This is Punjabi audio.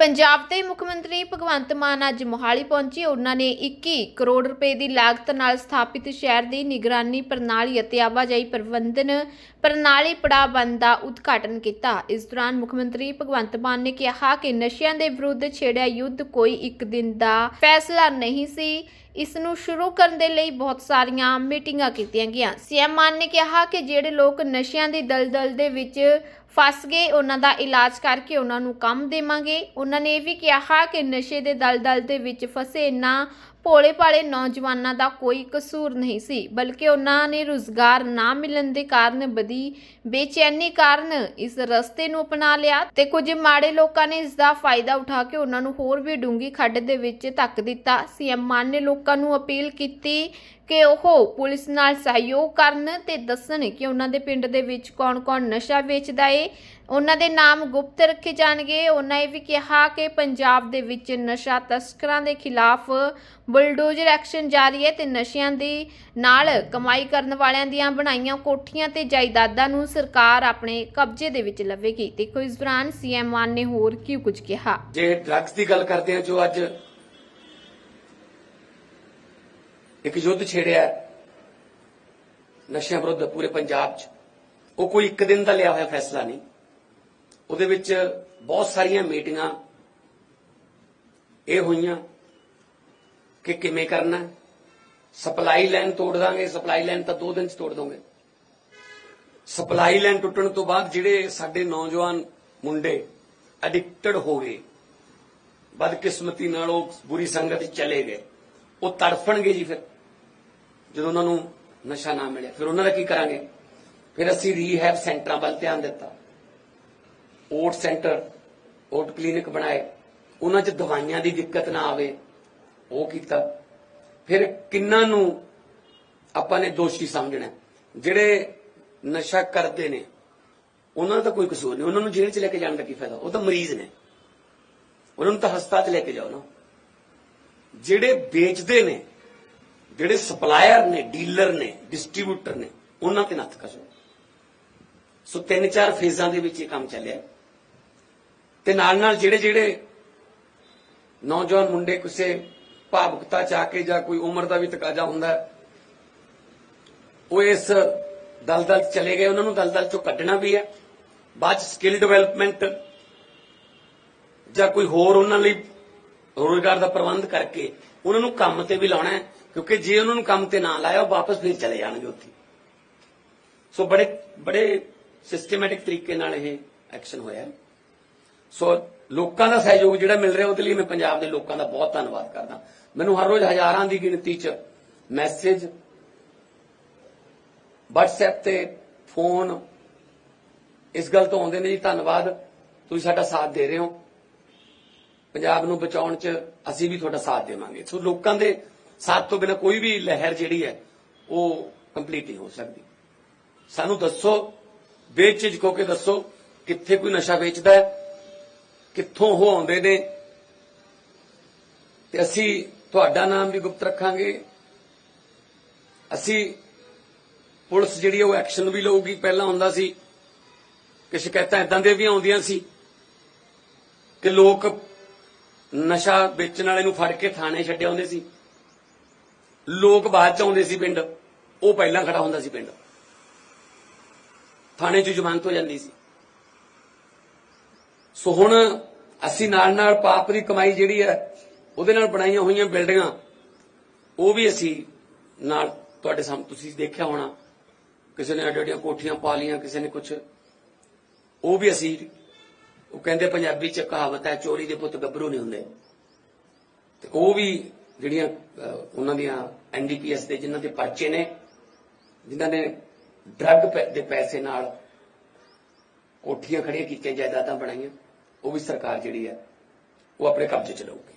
ਪੰਜਾਬ ਦੇ ਮੁੱਖ ਮੰਤਰੀ ਭਗਵੰਤ ਮਾਨ ਅੱਜ ਮੋਹਾਲੀ ਪਹੁੰਚੇ। ਉਹਨਾਂ ਨੇ 21 ਕਰੋੜ ਰੁਪਏ ਦੀ ਲਾਗਤ ਨਾਲ ਸਥਾਪਿਤ ਸ਼ਹਿਰ ਦੀ ਨਿਗਰਾਨੀ ਪ੍ਰਣਾਲੀ ਅਤੇ ਆਵਾਜਾਈ ਪ੍ਰਬੰਧਨ ਪ੍ਰਣਾਲੀ ਪੜਾਅ ਦਾ ਉਦਘਾਟਨ ਕੀਤਾ। ਇਸ ਦੌਰਾਨ ਮੁੱਖ ਮੰਤਰੀ ਭਗਵੰਤ ਮਾਨ ਨੇ ਕਿਹਾ ਕਿ ਨਸ਼ਿਆਂ ਦੇ ਵਿਰੁੱਧ ਛੇੜਿਆ ਯੁੱਧ ਕੋਈ ਇੱਕ ਦਿਨ ਦਾ ਫੈਸਲਾ ਨਹੀਂ ਸੀ। ਇਸ ਨੂੰ ਸ਼ੁਰੂ ਕਰਨ ਦੇ ਲਈ ਬਹੁਤ ਸਾਰੀਆਂ ਮੀਟਿੰਗਾਂ ਕੀਤੀਆਂ ਗਈਆਂ। ਸੀਐਮ ਮਾਨ ਨੇ ਕਿਹਾ ਕਿ ਜਿਹੜੇ ਲੋਕ ਨਸ਼ਿਆਂ ਦੀ ਦਲਦਲ ਦੇ ਵਿੱਚ ਫਸ ਗਏ, ਉਹਨਾਂ ਦਾ ਇਲਾਜ ਕਰਕੇ ਉਹਨਾਂ ਨੂੰ ਕੰਮ ਦੇਵਾਂਗੇ। ਉਹਨਾਂ ਨੇ ਇਹ ਵੀ ਕਿਹਾ ਕਿ ਨਸ਼ੇ ਦੇ ਦਲਦਲ ਦੇ ਵਿੱਚ ਫਸੇ ਇਨ੍ਹਾਂ ਭੋਲੇ ਭਾਲੇ ਨੌਜਵਾਨਾਂ ਦਾ ਕੋਈ ਕਸੂਰ ਨਹੀਂ ਸੀ, ਬਲਕਿ ਉਹਨਾਂ ਨੇ ਰੁਜ਼ਗਾਰ ਨਾ ਮਿਲਣ ਦੇ ਕਾਰਨ ਬਦੀ ਬੇਚੈਨੀ ਕਾਰਨ ਇਸ ਰਸਤੇ ਨੂੰ ਅਪਣਾ ਲਿਆ ਤੇ ਕੁਝ ਮਾੜੇ ਲੋਕਾਂ ਨੇ ਇਸ ਦਾ ਫਾਇਦਾ ਉਠਾ ਕੇ ਉਹਨਾਂ ਨੂੰ ਹੋਰ ਵੀ ਡੂੰਗੀ ਖੱਡ ਦੇ ਵਿੱਚ ਧੱਕ ਦਿੱਤਾ। ਸੀਐਮ ਮਾਨ ਨੇ ਲੋਕਾਂ ਨੂੰ ਅਪੀਲ ਕੀਤੀ ਕਿ ਉਹ ਪੁਲਿਸ ਨਾਲ ਸਹਿਯੋਗ ਕਰਨ ਤੇ ਦੱਸਣ ਕਿ ਉਹਨਾਂ ਦੇ ਪਿੰਡ ਦੇ ਵਿੱਚ ਕੌਣ-ਕੌਣ ਨਸ਼ਾ ਵੇਚਦਾ ਏ, ਉਹਨਾਂ ਦੇ ਨਾਮ ਗੁਪਤ ਰੱਖੇ ਜਾਣਗੇ। ਉਹਨਾਂ ਇਹ ਵੀ ਕਿਹਾ ਕਿ ਪੰਜਾਬ ਦੇ ਵਿੱਚ ਨਸ਼ਾ ਤਸਕਰਾਂ ਦੇ ਖਿਲਾਫ ਬੁਲਡੋਜ਼ਰ ਐਕਸ਼ਨ ਜਾਰੀ ਹੈ ਤੇ ਨਸ਼ਿਆਂ ਦੀ ਨਾਲ ਕਮਾਈ ਕਰਨ ਵਾਲਿਆਂ ਦੀਆਂ ਬਣਾਈਆਂ ਕੋਠੀਆਂ ਤੇ ਜਾਇਦਾਦਾਂ ਨੂੰ ਸਰਕਾਰ ਆਪਣੇ ਕਬਜ਼ੇ ਦੇ ਵਿੱਚ ਲਵੇਗੀ। ਦੇਖੋ, ਇਸ ਦੌਰਾਨ ਸੀਐਮ ਮਾਨ ਨੇ ਹੋਰ ਕੀ ਕੁਝ ਕਿਹਾ? ਜੇ ਡਰੱਗਸ ਦੀ ਗੱਲ ਕਰਦੇ ਹਾਂ ਜੋ ਅੱਜ ਇੱਕ ਯੁੱਧ ਛੇੜਿਆ ਨਸ਼ਿਆਂ ਵਿਰੁੱਧ ਪੂਰੇ ਪੰਜਾਬ 'ਚ। ਉਹ ਕੋਈ ਇੱਕ ਦਿਨ ਦਾ ਲਿਆ ਹੋਇਆ ਫੈਸਲਾ ਨਹੀਂ। ਉਹਦੇ ਵਿੱਚ ਬਹੁਤ ਸਾਰੀਆਂ ਮੀਟਿੰਗਾਂ ਇਹ ਹੋਈਆਂ ਕਿ ਕਿਵੇਂ ਕਰਨਾ ਸਪਲਾਈ ਲਾਈਨ ਤੋੜ ਦਾਂਗੇ, ਸਪਲਾਈ ਲਾਈਨ ਤਾਂ 2 ਦਿਨ 'ਚ ਤੋੜ ਦੋਗੇ। ਸਪਲਾਈ ਲਾਈਨ ਟੁੱਟਣ ਤੋਂ ਬਾਅਦ ਜਿਹੜੇ ਸਾਡੇ ਨੌਜਵਾਨ ਮੁੰਡੇ ਐਡਿਕਟਡ ਹੋ ਗਏ, ਬਦਕਿਸਮਤੀ ਨਾਲ ਉਹ ਬੁਰੀ ਸੰਗਤ 'ਚ ਚਲੇ ਗਏ, ਉਹ ਤੜਫਣਗੇ ਜੀ ਫਿਰ। ਜਦੋਂ ਉਹਨਾਂ ਨੂੰ ਨਸ਼ਾ ਨਾ ਮਿਲਿਆ, ਫਿਰ ਉਹਨਾਂ ਦਾ ਕੀ ਕਰਾਂਗੇ? ਫਿਰ ਅਸੀਂ ਰੀਹੈਬ ਸੈਂਟਰਾਂ ਵੱਲ ਧਿਆਨ ਦਿੱਤਾ। ਓਟ ਸੈਂਟਰ, ਓਟ ਕਲੀਨਿਕ ਬਣਾਏ। ਉਹਨਾਂ 'ਚ ਦਵਾਈਆਂ ਦੀ ਦਿੱਕਤ ਨਾ ਆਵੇ, ਉਹ ਕੀਤਾ। ਫਿਰ ਕਿੰਨਾਂ ਨੂੰ ਆਪਾਂ ਨੇ ਦੋਸ਼ੀ ਸਮਝਣਾ? ਜਿਹੜੇ ਨਸ਼ਾ ਕਰਦੇ ਨੇ, ਉਹਨਾਂ ਦਾ ਤਾਂ ਕੋਈ ਕਸੂਰ ਨਹੀਂ। ਉਹਨਾਂ ਨੂੰ ਜੇਲ੍ਹ 'ਚ ਲੈ ਕੇ ਜਾਣ ਦਾ ਕੀ ਫਾਇਦਾ? ਉਹ ਤਾਂ ਮਰੀਜ਼ ਨੇ। ਉਹਨਾਂ ਨੂੰ ਤਾਂ ਹਸਪਤਾਲ 'ਚ ਲੈ ਕੇ ਜਾਓ ਨਾ। ਜਿਹੜੇ ਵੇਚਦੇ ਨੇ ਜਿਹੜੇ ਸਪਲਾਇਰ ਨੇ ਡੀਲਰ ਨੇ ਡਿਸਟ੍ਰੀਬਿਊਟਰ ਨੇ, ਉਹਨਾਂ ਤੇ ਨੱਥ ਕਸੋ। ਸੋ ਤਿੰਨ ਚਾਰ ਫੇਜ਼ਾਂ ਦੇ ਵਿੱਚ ਇਹ ਕੰਮ ਚੱਲਿਆ। ਤੇ ਨਾਲ ਨਾਲ ਜਿਹੜੇ ਜਿਹੜੇ ਨੌਜਵਾਨ ਮੁੰਡੇ ਕਿਸੇ ਭਾਵੁਕਤਾ ਚ ਆ ਕੇ ਜਾਂ ਕੋਈ ਉਮਰ ਦਾ ਵੀ ਤਕਾਜ਼ਾ ਹੁੰਦਾ, ਉਹ ਇਸ ਦਲਦਲ 'ਚ ਚਲੇ ਗਏ। ਉਹਨਾਂ ਨੂੰ ਦਲਦਲ ਚੋਂ ਕੱਢਣਾ ਵੀ ਹੈ। ਬਾਅਦ ਚ ਸਕਿੱਲ ਡਿਵੈਲਪਮੈਂਟ ਜਾਂ ਕੋਈ ਹੋਰ ਉਹਨਾਂ ਲਈ ਰੋਜ਼ਗਾਰ ਦਾ ਪ੍ਰਬੰਧ ਕਰਕੇ ਉਹਨਾਂ ਨੂੰ ਕੰਮ ਤੇ ਵੀ ਲਾਉਣਾ ਹੈ। ਕਿਉਂਕਿ ਜੇ ਉਹਨਾਂ ਨੂੰ ਕੰਮ ਤੇ ਨਾ ਲਾਇਆ, ਉਹ ਵਾਪਸ ਫਿਰ ਚਲੇ ਜਾਣਗੇ ਉੱਥੇ। ਸੋ ਬੜੇ ਬੜੇ ਸਿਸਟਮੈਟਿਕ ਤਰੀਕੇ ਨਾਲ ਇਹ ਐਕਸ਼ਨ ਹੋਇਆ ਸੋ ਲੋਕਾਂ ਦਾ ਸਹਿਯੋਗ ਜਿਹੜਾ ਮਿਲ ਰਿਹਾ, ਉਹਦੇ ਲਈ ਮੈਂ ਪੰਜਾਬ ਦੇ ਲੋਕਾਂ ਦਾ ਬਹੁਤ ਧੰਨਵਾਦ ਕਰਦਾ। ਮੈਨੂੰ ਹਰ ਰੋਜ਼ ਹਜ਼ਾਰਾਂ ਦੀ ਗਿਣਤੀ 'ਚ ਮੈਸੇਜ WhatsApp ਤੇ ਫੋਨ ਇਸ ਗੱਲ ਤੋਂ ਆਉਂਦੇ ਨੇ ਜੀ, ਧੰਨਵਾਦ, ਤੁਸੀਂ ਸਾਡਾ ਸਾਥ ਦੇ ਰਹੇ ਹੋ। ਪੰਜਾਬ ਨੂੰ ਬਚਾਉਣ 'ਚ ਅਸੀਂ ਵੀ ਤੁਹਾਡਾ ਸਾਥ ਦੇਵਾਂਗੇ। ਸੋ ਲੋਕਾਂ ਦੇ ਸਾਥ ਤੋਂ ਬਿਨਾ ਕੋਈ ਵੀ ਲਹਿਰ ਜਿਹੜੀ ਹੈ, ਉਹ ਕੰਪਲੀਟ ਨਹੀਂ ਹੋ ਸਕਦੀ। ਸਾਨੂੰ ਦੱਸੋ ਬੇਚਿਜ ਬੇਝਿਜਕੋ ਕੇ ਦੱਸੋ, ਕਿੱਥੇ ਕੋਈ ਨਸ਼ਾ ਵੇਚਦਾ ਹੈ, ਕਿੱਥੋਂ ਉਹ ਆਉਂਦੇ ਨੇ। ਤੇ ਅਸੀਂ ਤੁਹਾਡਾ ਨਾਮ ਵੀ ਗੁਪਤ ਰੱਖਾਂਗੇ। ਅਸੀਂ ਪੁਲਿਸ ਜਿਹੜੀ ਉਹ ਐਕਸ਼ਨ ਵੀ ਲਊਗੀ। ਪਹਿਲਾਂ ਹੁੰਦਾ ਸੀ ਕਿ ਸ਼ਿਕਾਇਤਾਂ ਇਦਾਂ ਦੇ ਵੀ ਆਉਂਦੀਆਂ ਸੀ ਕਿ ਲੋਕ ਨਸ਼ਾ ਵੇਚਣ ਵਾਲੇ ਨੂੰ ਫੜ ਕੇ ਥਾਣੇ ਛੱਡਿਆ ਆਉਂਦੇ ਸੀ। ਲੋਕ ਬਾਅਦ ਚ ਆਉਂਦੇ ਸੀ ਪਿੰਡ, ਉਹ ਪਹਿਲਾਂ ਖੜਾ ਹੁੰਦਾ ਸੀ ਪਿੰਡ। ਥਾਣੇ 'ਚ ਜ਼ਮਾਨਤ ਹੋ ਜਾਂਦੀ ਸੀ। ਸੋ ਹੁਣ ਅਸੀਂ ਨਾਲ ਨਾਲ ਪਾਪ ਦੀ ਕਮਾਈ ਜਿਹੜੀ ਹੈ, ਉਹਦੇ ਨਾਲ ਬਣਾਈਆਂ ਹੋਈਆਂ ਬਿਲਡਿੰਗਾਂ, ਉਹ ਵੀ ਅਸੀਂ ਨਾਲ ਤੁਹਾਡੇ ਸਾਹਮਣੇ ਤੁਸੀਂ ਦੇਖਿਆ ਹੋਣਾ। ਕਿਸੇ ਨੇ ਅੱਡ ਅੱਡੀਆਂ ਕੋਠੀਆਂ ਪਾ ਲੀਆਂ ਕਿਸੇ ਨੇ ਕੁਝ ਉਹ ਵੀ ਅਸੀਂ, ਉਹ ਕਹਿੰਦੇ ਪੰਜਾਬੀ ਚ ਕਹਾਵਤ ਹੈ, ਚੋਰੀ ਦੇ ਪੁੱਤ ਗੱਭਰੂ ਨਹੀਂ ਹੁੰਦੇ। ਤੇ ਉਹ ਵੀ ਜਿਹੜੀਆਂ ਅਹ, ਉਹਨਾਂ ਦੀਆਂ ਐਨਡੀਪੀਐਸ ਦੇ ਜਿਨ੍ਹਾਂ ਦੇ ਪਰਚੇ ਨੇ ਜਿਨ੍ਹਾਂ ਨੇ ਡਰੱਗ ਦੇ ਪੈਸੇ ਨਾਲ ਕੋਠੀਆਂ ਖੜੀਆਂ ਕੀਤੀਆਂ ਜਾਇਦਾਦਾਂ ਬਣਾਈਆਂ ਉਹ ਵੀ ਸਰਕਾਰ ਜਿਹੜੀ ਹੈ ਉਹ ਆਪਣੇ ਕਬਜ਼ੇ ਚ ਲਊਗੀ।